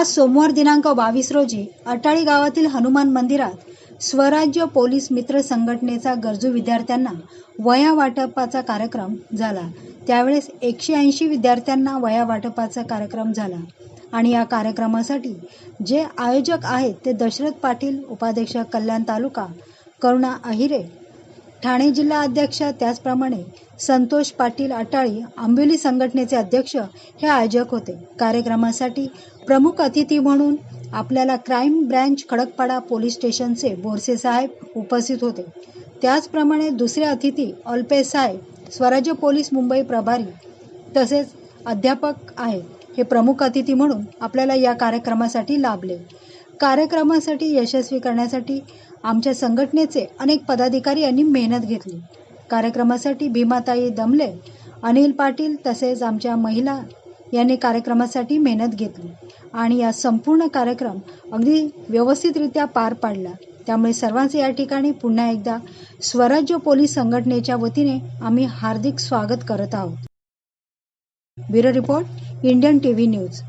आज सोमवार दिनांक बावीस रोजी अटाळी गावातील हनुमान मंदिरात स्वराज्य पोलीस मित्र संघटनेचा गरजू विद्यार्थ्यांना वया वाटपाचा कार्यक्रम झाला. त्यावेळेस एकशे ऐंशी विद्यार्थ्यांना वया वाटपाचा कार्यक्रम झाला आणि या कार्यक्रमासाठी जे आयोजक आहेत ते दशरथ पाटील उपाध्यक्ष कल्याण तालुका करुणा अहिरे ठाणे जिल्हा अध्यक्ष त्याचप्रमाणे संतोष पाटील अटाळी आंबोली संघटनेचे अध्यक्ष हे आयोजक होते. कार्यक्रमासाठी प्रमुख अतिथी म्हणून आपल्याला क्राईम ब्रँच खडकपाडा पोलीस स्टेशनचे बोरसे साहेब उपस्थित होते. त्याचप्रमाणे दुसरे अतिथी अल्पे साहेब स्वराज्य पोलीस मुंबई प्रभारी तसेच अध्यापक आहेत. हे प्रमुख अतिथी म्हणून आपल्याला या कार्यक्रमासाठी लाभले. कार्यक्रमासाठी यशस्वी करण्यासाठी आमच्या संघटनेचे अनेक पदाधिकारी यांनी मेहनत घेतली. कार्यक्रमासाठी भीमाताई दमले अनिल पाटील तसेच आमच्या महिला यांनी कार्यक्रमासाठी मेहनत घेतली आणि या संपूर्ण कार्यक्रम अगदी व्यवस्थितरित्या पार पाडला. त्यामुळे सर्वांचे या ठिकाणी पुन्हा एकदा स्वराज्य पोलीस संघटनेच्या वतीने आम्ही हार्दिक स्वागत करत आहोत. Bureau report Indian T V news.